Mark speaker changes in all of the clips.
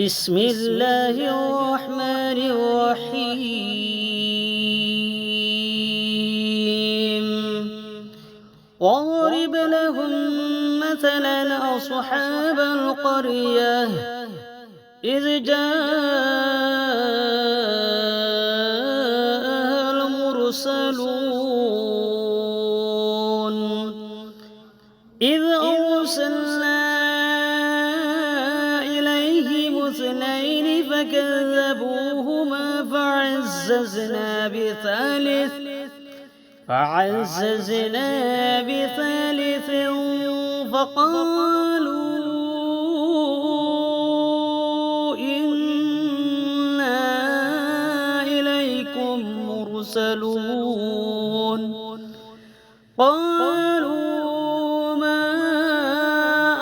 Speaker 1: بسم الله الرحمن الرحيم. واضرب لهم مثلا أصحاب القرية إذ جاءها المرسلون. إذ أرسلنا اثنين فكذبوهما فعززنا بثالث فعززنا بثالث فقالوا إنا إليكم مرسلون. قالوا ما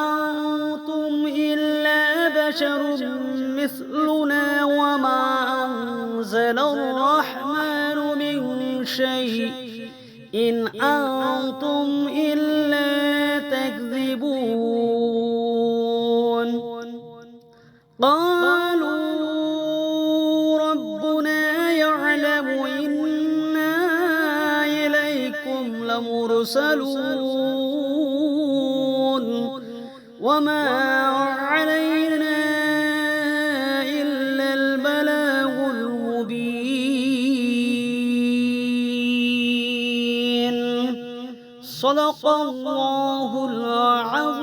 Speaker 1: أنتم إلا بشر الرحمن من شيء. إن أنتم إلا تكذبون. قالوا ربنا يعلم إنا إليكم لمرسلون. وما علينا صدق الله العظيم